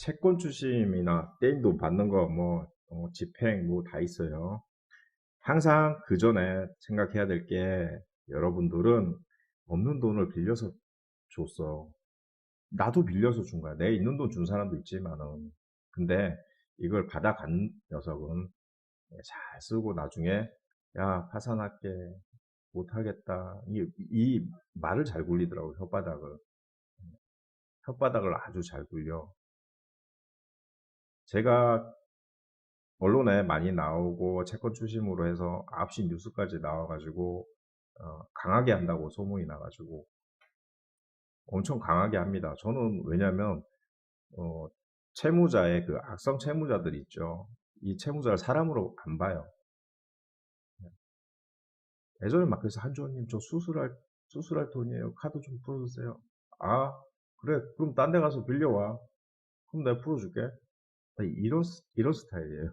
채권 추심이나 돈 받는 거 뭐 어, 집행 뭐 다 있어요. 항상 그 전에 생각해야 될 게 여러분들은 없는 돈을 빌려서 줬어. 나도 빌려서 준 거야. 내 있는 돈 준 사람도 있지만은. 근데 이걸 받아간 녀석은 잘 쓰고 나중에 야 파산할게 못하겠다. 이, 이 말을 잘 굴리더라고 혓바닥을. 혓바닥을 아주 잘 굴려. 제가 언론에 많이 나오고 채권 추심으로 해서 9시 뉴스까지 나와가지고 어, 강하게 한다고 소문이 나가지고 엄청 강하게 합니다. 저는 왜냐면 어, 채무자의 그 악성 채무자들 있죠. 이 채무자를 사람으로 안 봐요. 예전에 막 그래서 한주원님 저 수술할 수술할 돈이에요. 카드 좀 풀어주세요. 아 그래 그럼 딴 데 가서 빌려와. 그럼 내가 풀어줄게. 이런 이런 스타일이에요.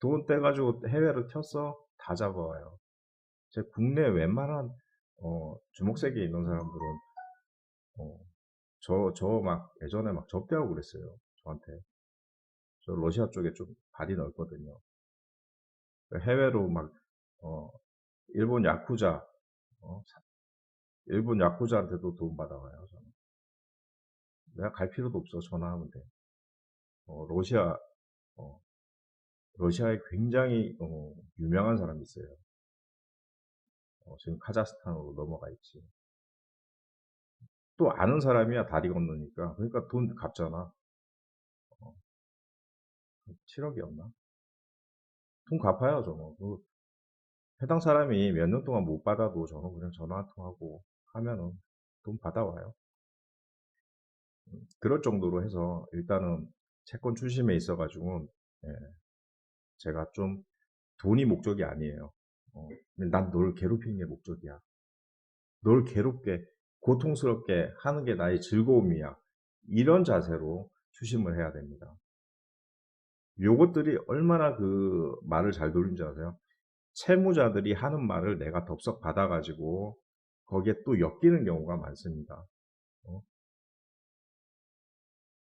돈 떼가지고 해외로 튀었어 다 잡아와요. 제 국내 웬만한 어, 주목세계에 있는 사람들은 어, 저 저 막 예전에 막 접대하고 그랬어요. 저한테. 저 러시아 쪽에 좀 발이 넓거든요. 해외로 막 어, 일본 야쿠자 어, 일본 야쿠자한테도 돈 받아와요. 저는. 내가 갈 필요도 없어 전화하면 돼. 어, 러시아 어, 러시아에 굉장히 어, 유명한 사람이 있어요. 어, 지금 카자흐스탄으로 넘어가 있지. 또 아는 사람이야 다리 건너니까 그러니까 돈 갚잖아. 어, 7억이었나? 돈 갚아요 저는. 그 해당 사람이 몇 년 동안 못 받아도 저는 그냥 전화 한 통하고 하면은 돈 받아와요. 음, 그럴 정도로 해서 일단은 채권 출심에 있어 가지고 예, 제가 좀 돈이 목적이 아니에요. 어, 난 널 괴롭히는 게 목적이야. 널 괴롭게 고통스럽게 하는 게 나의 즐거움이야. 이런 자세로 추심을 해야 됩니다. 요것들이 얼마나 그 말을 잘 돌린지 아세요? 채무자들이 하는 말을 내가 덥석 받아가지고 거기에 또 엮이는 경우가 많습니다. 어?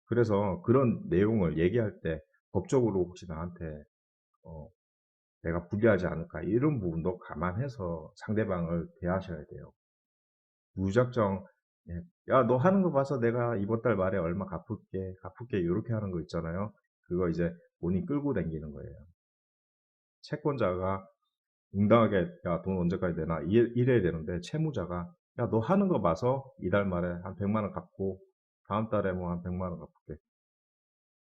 그래서 그런 내용을 얘기할 때 법적으로 혹시 나한테 어, 내가 불리하지 않을까 이런 부분도 감안해서 상대방을 대하셔야 돼요. 무작정 예, 야너 하는 거 봐서 내가 이번 달 말에 얼마 갚을게 갚을게 이렇게 하는 거 있잖아요. 그거 이제 본인 끌고 다니는 거예요. 채권자가 응당하게 야 돈 언제까지 되나 이래야 되는데 채무자가 야 너 하는 거 봐서 이달 말에 한 100만 원 갚고 다음 달에 뭐 한 100만 원 갚을게.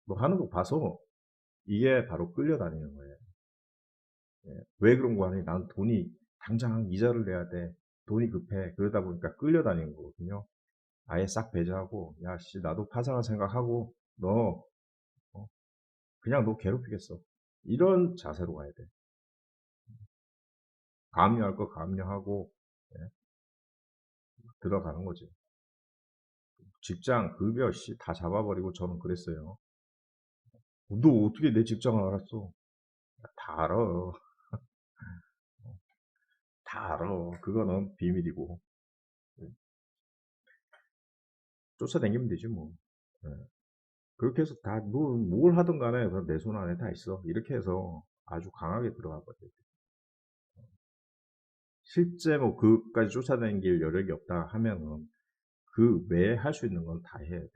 너 하는 거 봐서 이게 바로 끌려다니는 거예요. 예, 왜 그런 거 하니? 난 돈이 당장 이자를 내야 돼. 돈이 급해. 그러다 보니까 끌려다니는 거거든요. 아예 싹 배제하고, 야, 씨, 나도 파산할 생각하고, 너, 어, 그냥 너 괴롭히겠어. 이런 자세로 가야 돼. 감려할 거 감려하고, 예, 들어가는 거지. 직장, 급여, 씨, 다 잡아버리고 저는 그랬어요. 너 어떻게 내 직장을 알았어? 다 알아. 다 알아. 그거는 비밀이고. 예. 쫓아다니면 되지 뭐. 네. 그렇게 해서 다, 뭐, 뭘 하든 간에 내 손 안에 다 있어. 이렇게 해서 아주 강하게 들어가거든요. 실제 뭐 그까지 쫓아다닐 여력이 없다 하면은 그 외에 할 수 있는 건 다 해야 돼.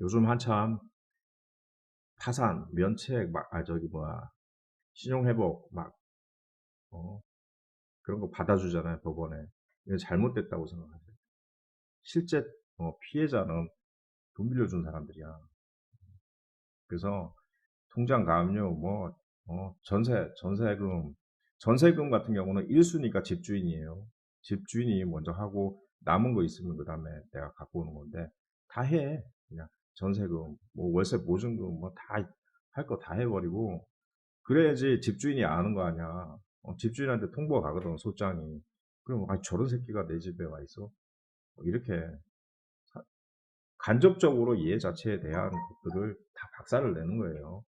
요즘 한참 파산, 면책, 막, 아, 저기, 뭐야, 신용회복, 막, 어, 그런 거 받아주잖아요, 법원에. 이거 잘못됐다고 생각하세요. 실제, 어, 피해자는 돈 빌려준 사람들이야. 그래서, 통장 가압류, 뭐, 어, 전세, 전세금, 전세금 같은 경우는 1순위가 집주인이에요. 집주인이 먼저 하고, 남은 거 있으면 그 다음에 내가 갖고 오는 건데, 다 해. 그냥. 전세금, 뭐 월세 보증금 뭐 다 할 거 다 해버리고 그래야지 집주인이 아는 거 아니야. 어, 집주인한테 통보가 가거든 소장이. 그럼 아 저런 새끼가 내 집에 와 있어. 뭐 이렇게 간접적으로 얘 자체에 대한 것들을 다 박살을 내는 거예요.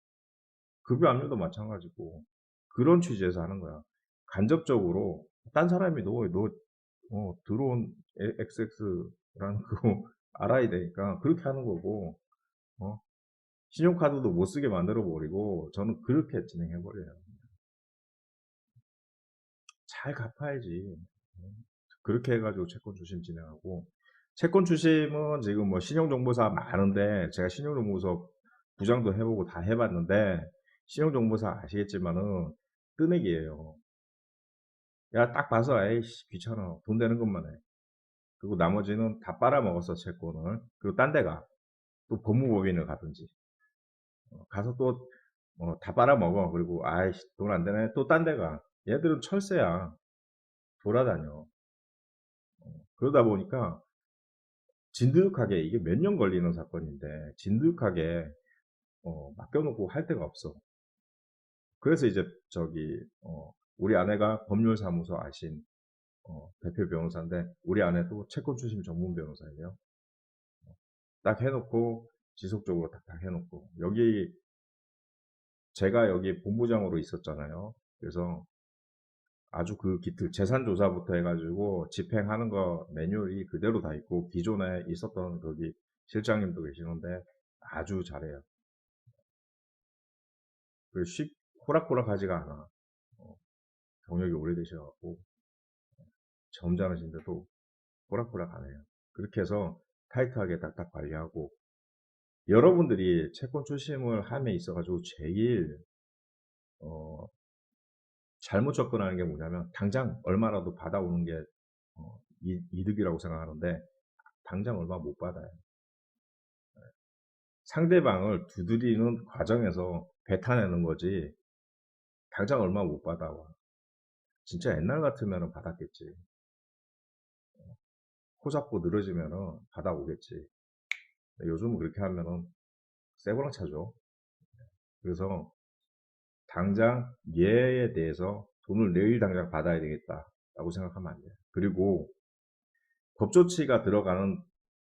급여 압류도 마찬가지고 그런 취지에서 하는 거야. 간접적으로 딴 사람이 너, 너 어, 들어온 XX라는 그 알아야 되니까 그렇게 하는 거고 어? 신용카드도 못 쓰게 만들어 버리고 저는 그렇게 진행해 버려요. 잘 갚아야지. 그렇게 해가지고 채권 추심 진행하고 채권 추심은 지금 뭐 신용정보사 많은데 제가 신용정보서 부장도 해보고 다 해봤는데 신용정보사 아시겠지만은 뜨내기예요. 야 딱 봐서 에이씨 귀찮아 돈 되는 것만 해. 그리고 나머지는 다 빨아먹었어 채권을. 그리고 딴 데 가 또 법무법인을 가든지 어, 가서 또 어, 다 빨아먹어. 그리고 아이씨 돈 안 되네. 또 딴 데 가 얘들은 철새야. 돌아다녀. 어, 그러다 보니까 진득하게 이게 몇 년 걸리는 사건인데 진득하게 어, 맡겨놓고 할 데가 없어. 그래서 이제 저기 어, 우리 아내가 법률사무소 아신 어, 대표 변호사인데 우리 아내도 채권 추심 전문 변호사예요. 딱 해놓고 지속적으로 딱딱 해놓고 여기 제가 여기 본부장으로 있었잖아요. 그래서 아주 그 기틀 재산 조사부터 해가지고 집행하는 거 매뉴얼이 그대로 다 있고 기존에 있었던 거기 실장님도 계시는데 아주 잘해요. 쉽 호락호락하지가 않아. 어, 경력이 오래되셔갖고 점잖으신데도 호락호락 안 해요. 그렇게 해서 타이트하게 딱딱 관리하고 여러분들이 채권 출심을 함에 있어가지고 제일 어, 잘못 접근하는 게 뭐냐면 당장 얼마라도 받아오는 게 어, 이, 득이라고 생각하는데 당장 얼마 못 받아요. 네. 상대방을 두드리는 과정에서 뱉어내는 거지 당장 얼마 못 받아와. 진짜 옛날 같으면 받았겠지. 코 잡고 늘어지면 받아오겠지. 요즘은 그렇게 하면은 새 거랑 차죠. 그래서 당장 얘에 대해서 돈을 내일 당장 받아야 되겠다라고 생각하면 안 돼요. 그리고 법조치가 들어가는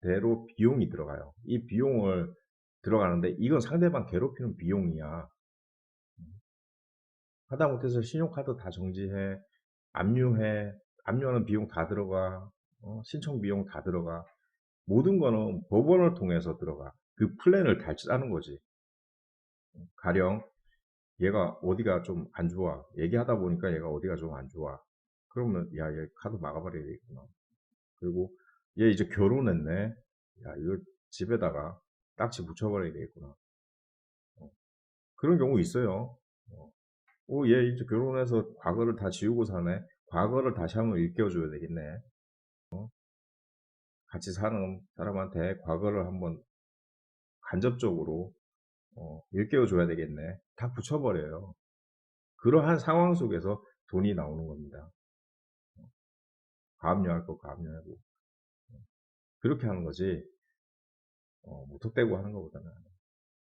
대로 비용이 들어가요. 이 비용을 들어가는데 이건 상대방 괴롭히는 비용이야. 하다못해서 신용카드 다 정지해, 압류해, 압류하는 비용 다 들어가, 어, 신청 비용 다 들어가. 모든 거는 법원을 통해서 들어가. 그 플랜을 다 짜는 거지. 가령 얘가 어디가 좀 안 좋아. 얘기하다 보니까 얘가 어디가 좀 안 좋아. 그러면 야, 얘 카드 막아버려야겠구나. 그리고 얘 이제 결혼했네. 야, 이거 집에다가 딱지 붙여버려야 되겠구나. 어, 그런 경우 있어요. 어, 어, 얘 이제 결혼해서 과거를 다 지우고 사네. 과거를 다시 한번 일깨워줘야 되겠네. 어? 같이 사는 사람한테 과거를 한번 간접적으로 어, 일깨워줘야 되겠네. 다 붙여버려요. 그러한 상황 속에서 돈이 나오는 겁니다. 가압류할 거 가압류하고 그렇게 하는 거지 어, 무턱대고 하는 것보다는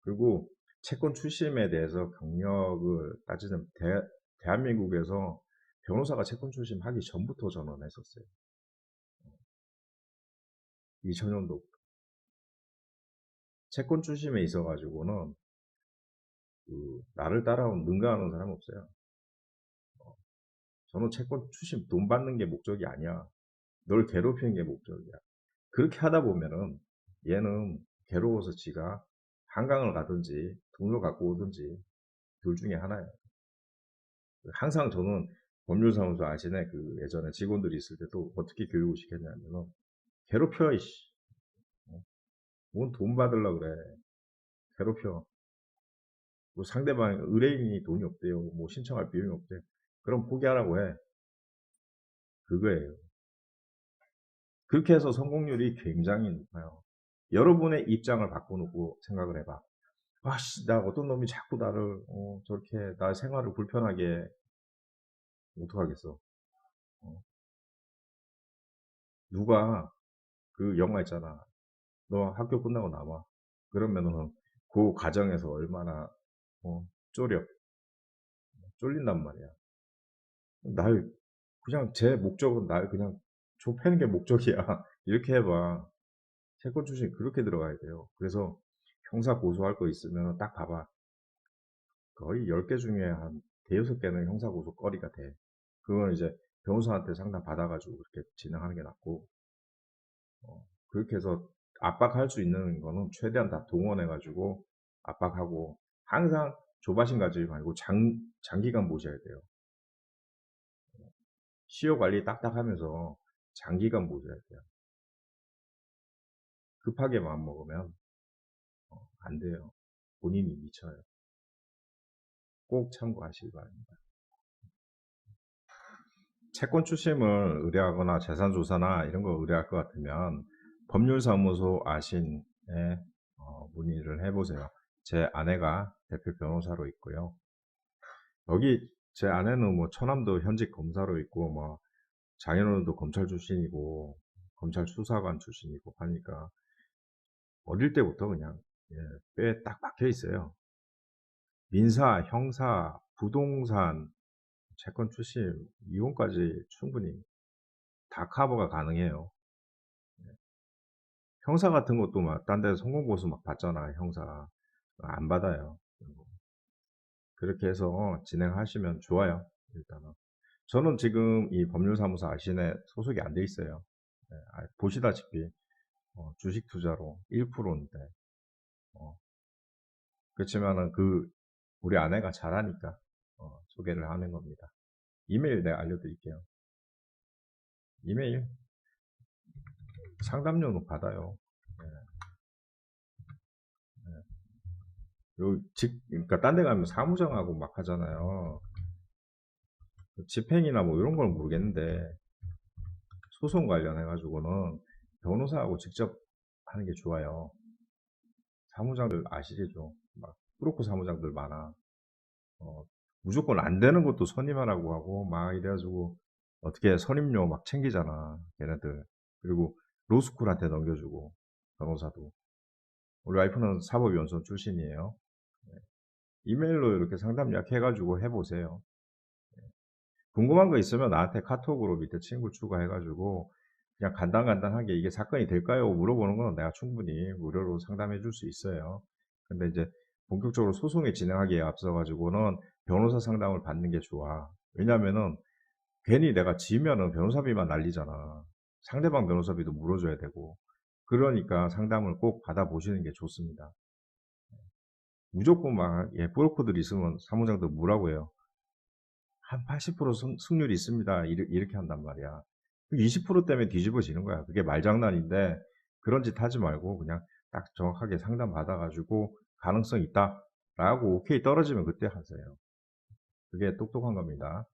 그리고 채권 출심에 대해서 경력을 따지면 대, 대한민국에서 변호사가 채권 출심하기 전부터 전원했었어요. 2000년도 채권 출심에 있어 가지고는 그 나를 따라온 능가하는 사람 없어요. 어, 저는 채권 출심 돈 받는 게 목적이 아니야. 널 괴롭히는 게 목적이야. 그렇게 하다 보면은 얘는 괴로워서 지가 한강을 가든지 돈을 갖고 오든지 둘 중에 하나예요. 항상 저는 법률사무소 아시네 그 예전에 직원들이 있을 때도 어떻게 교육을 시켰냐면은 괴롭혀 이씨. 어? 뭔돈 받으려 그래. 괴롭혀. 뭐 상대방 의뢰인이 돈이 없대요. 뭐 신청할 비용이 없대. 그럼 포기하라고 해. 그거예요. 그렇게 해서 성공률이 굉장히 높아요. 여러분의 입장을 바꿔놓고 생각을 해봐 아씨 나 어떤 놈이 자꾸 나를 어, 저렇게 나 생활을 불편하게 어떡하겠어. 어. 누가 그 영화 있잖아 너 학교 끝나고 나와. 그러면은 그 과정에서 얼마나 어, 쫄려 쫄린단 말이야. 날 그냥 제 목적은 날 그냥 좁히는 게 목적이야. 이렇게 해봐. 채권 출신 그렇게 들어가야 돼요. 그래서 형사 고소할 거 있으면 딱 봐봐. 거의 10개 중에 한 대여섯 개는 형사 고소 거리가 돼. 그건 이제 변호사한테 상담 받아가지고 그렇게 진행하는 게 낫고, 어, 그렇게 해서 압박할 수 있는 거는 최대한 다 동원해 가지고 압박하고 항상 조바심 가지지 말고 장 장기간 보셔야 돼요. 시효 관리 딱딱 하면서 장기간 보셔야 돼요. 급하게 마음 먹으면 어 안 돼요. 본인이 미쳐요. 꼭 참고하시기 바랍니다. 채권 추심을 의뢰하거나 재산 조사나 이런 거 의뢰할 것 같으면 법률사무소 아신에 어 문의를 해 보세요. 제 아내가 대표 변호사로 있고요. 여기 제 아내는 뭐 처남도 현직 검사로 있고 뭐 장인어른도 검찰 출신이고 검찰 수사관 출신이고 하니까 어릴 때부터 그냥 예 뼈에 딱 박혀 있어요. 민사, 형사, 부동산, 채권 추심, 이혼까지 충분히 다 커버가 가능해요. 예. 형사 같은 것도 막 딴 데서 성공보수 막 받잖아 형사. 안 받아요. 그렇게 해서 진행하시면 좋아요. 일단은. 저는 지금 이 법률사무소 아신에 소속이 안 돼 있어요. 예, 아, 보시다시피 어, 주식 투자로 1%인데 어, 그렇지만은 그 우리 아내가 잘하니까 어, 소개를 하는 겁니다. 이메일 내가 알려드릴게요. 이메일 상담료는 받아요. 예. 예. 요 직, 그러니까 딴 데 가면 사무장하고 막 하잖아요. 그 집행이나 뭐 이런 건 모르겠는데 소송 관련해 가지고는 변호사하고 직접 하는 게 좋아요. 사무장들 아시겠죠? 막 프로코 사무장들 많아. 어, 무조건 안 되는 것도 선임하라고 하고 막 이래가지고 어떻게 선임료 막 챙기잖아. 걔네들. 그리고 로스쿨한테 넘겨주고 변호사도. 우리 와이프는 사법연수원 출신이에요. 네. 이메일로 이렇게 상담 예약해가지고 해보세요. 네. 궁금한 거 있으면 나한테 카톡으로 밑에 친구 추가해가지고 그냥 간단간단하게 이게 사건이 될까요? 물어보는 건 내가 충분히 무료로 상담해 줄 수 있어요. 근데 이제 본격적으로 소송에 진행하기에 앞서가지고는 변호사 상담을 받는 게 좋아. 왜냐면은 괜히 내가 지면은 변호사비만 날리잖아. 상대방 변호사비도 물어줘야 되고. 그러니까 상담을 꼭 받아보시는 게 좋습니다. 무조건 막, 예, 브로커들 있으면 사무장도 뭐라고 해요? 한 80% 승, 승률이 있습니다. 이렇게 한단 말이야. 20% 때문에 뒤집어지는 거야. 그게 말장난인데, 그런 짓 하지 말고, 그냥 딱 정확하게 상담 받아가지고, 가능성 있다. 라고 오케이 떨어지면 그때 하세요. 그게 똑똑한 겁니다.